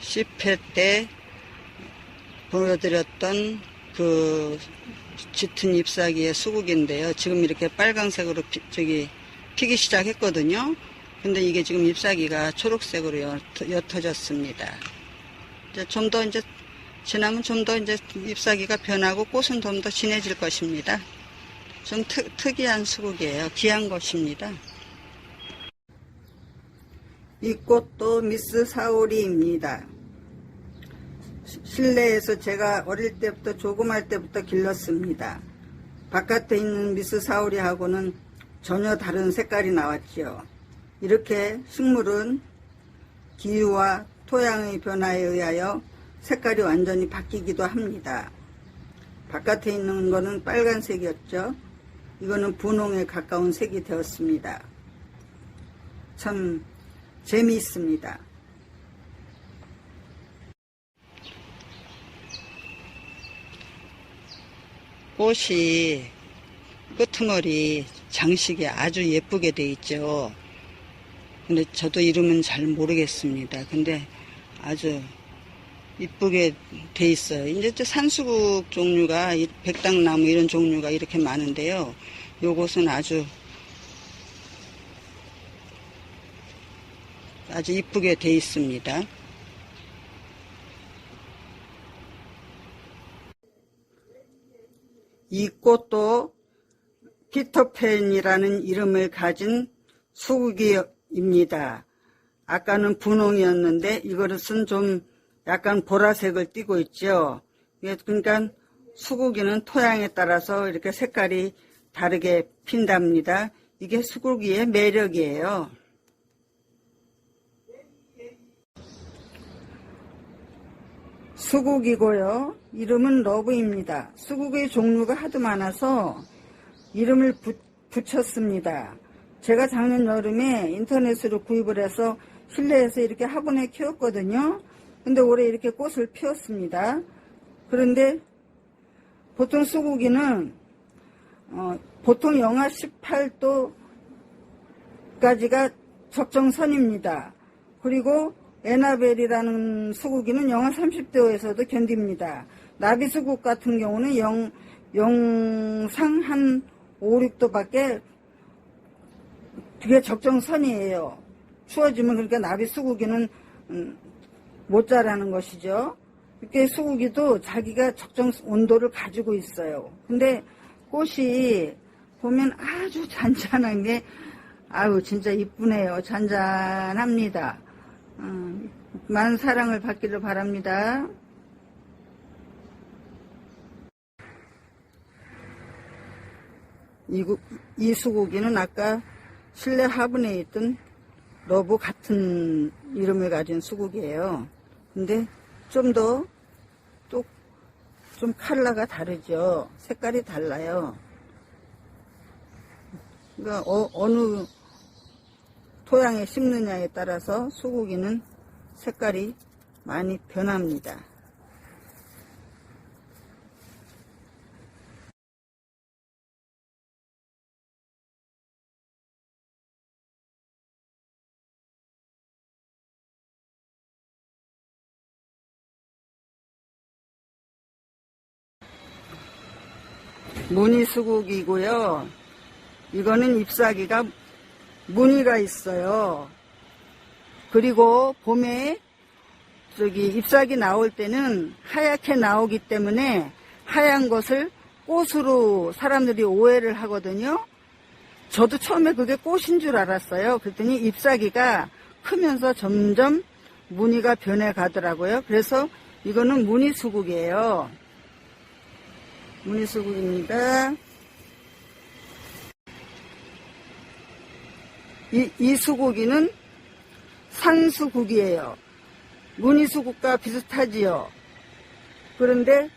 10회 때 보여드렸던 그 짙은 잎사귀의 수국인데요. 지금 이렇게 빨강색으로 피, 저기 피기 시작했거든요. 근데 이게 지금 잎사귀가 초록색으로 옅- 옅어졌습니다. 이제 좀 더 이제 지나면 좀 더 이제 잎사귀가 변하고 꽃은 좀 더 진해질 것입니다. 좀 특, 특이한 수국이에요. 귀한 것입니다. 이 꽃도 미스 사오리입니다. 시- 실내에서 제가 어릴 때부터 조그말 때부터 길렀습니다. 바깥에 있는 미스 사오리하고는 전혀 다른 색깔이 나왔지요. 이렇게 식물은 기후와 토양의 변화에 의하여 색깔이 완전히 바뀌기도 합니다. 바깥에 있는 거는 빨간색이었죠. 이거는 분홍에 가까운 색이 되었습니다. 참 재미있습니다. 꽃이 끄트머리 장식이 아주 예쁘게 돼 있죠. 근데 저도 이름은 잘 모르겠습니다. 근데 아주 이쁘게 돼 있어요. 이제 저 산수국 종류가 이 백당나무 이런 종류가 이렇게 많은데요. 요것은 아주 아주 이쁘게 돼 있습니다. 이 꽃도 피터팬이라는 이름을 가진 수국이입니다. 아까는 분홍이었는데 이것은 좀 약간 보라색을 띠고 있죠. 이게 그러니까 수국이는 토양에 따라서 이렇게 색깔이 다르게 핀답니다. 이게 수국이의 매력이에요. 수국이고요. 이름은 러브입니다. 수국의 종류가 하도 많아서 이름을 붙- 붙였습니다. 제가 작년 여름에 인터넷으로 구입을 해서 실내에서 이렇게 화분에 키웠거든요. 근데 올해 이렇게 꽃을 피웠습니다. 그런데 보통 수국이는 어, 보통 영하 18도까지가 적정선입니다. 그리고 에나벨이라는 수국이는 영하 30도에서도 견딥니다. 나비 수국 같은 경우는 영, 영상 한 5, 6도 밖에 그게 적정선이에요. 추워지면 그러니까 나비 수국이는 음, 못 자라는 것이죠. 이렇게 수국이도 자기가 적정 온도를 가지고 있어요. 근데 꽃이 보면 아주 잔잔한 게 아유 진짜 이쁘네요. 잔잔합니다. 음, 많은 사랑을 받기를 바랍니다. 이, 구- 이 수국이는 아까 실내 화분에 있던 러브 같은 이름을 가진 수국이에요. 근데 좀 더 또좀 컬러가 다르죠. 색깔이 달라요. 그러니까 어, 어느 토양에 심느냐에 따라서 수국이는 색깔이 많이 변합니다. 무늬 수국이고요. 이거는 잎사귀가 무늬가 있어요. 그리고 봄에 저기 잎사귀 나올 때는 하얗게 나오기 때문에 하얀 것을 꽃으로 사람들이 오해를 하거든요. 저도 처음에 그게 꽃인 줄 알았어요. 그랬더니 잎사귀가 크면서 점점 무늬가 변해 가더라고요. 그래서 이거는 무늬수국이에요. 무늬수국입니다. 이, 이 수국이는 산수국이에요. 무늬수국과 비슷하지요. 그런데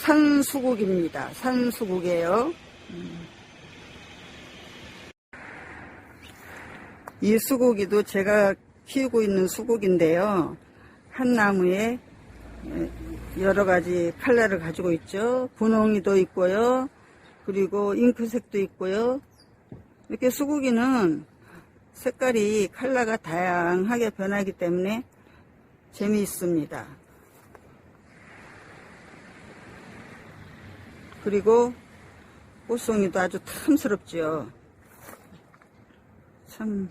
산수국입니다. 산수국이에요. 음. 이 수국이도 제가 키우고 있는 수국인데요. 한 나무에 여러 가지 컬러를 가지고 있죠. 분홍이도 있고요. 그리고 잉크색도 있고요. 이렇게 수국이는 색깔이 컬러가 다양하게 변하기 때문에 재미있습니다. 그리고 꽃송이도 아주 탐스럽죠. 참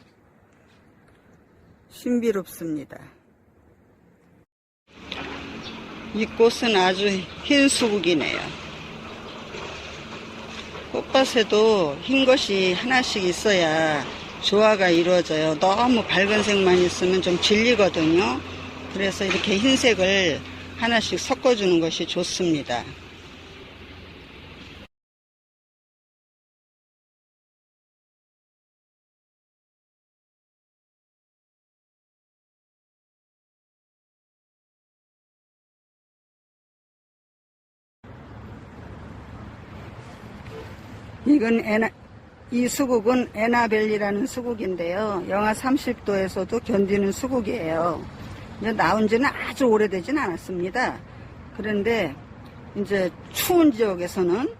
신비롭습니다. 이 꽃은 아주 흰 수국이네요. 꽃밭에도 흰 것이 하나씩 있어야 조화가 이루어져요. 너무 밝은 색만 있으면 좀 질리거든요. 그래서 이렇게 흰색을 하나씩 섞어주는 것이 좋습니다. 이건 에나, 이 수국은 에나벨리라는 수국인데요. 영하 30도에서도 견디는 수국이에요. 이제 나온 지는 아주 오래되진 않았습니다. 그런데 이제 추운 지역에서는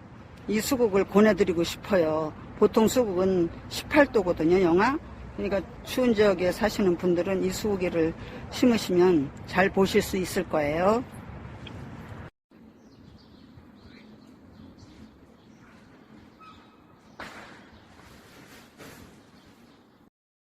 이 수국을 권해드리고 싶어요. 보통 수국은 18도거든요, 영하. 그러니까 추운 지역에 사시는 분들은 이 수국이를 심으시면 잘 보실 수 있을 거예요.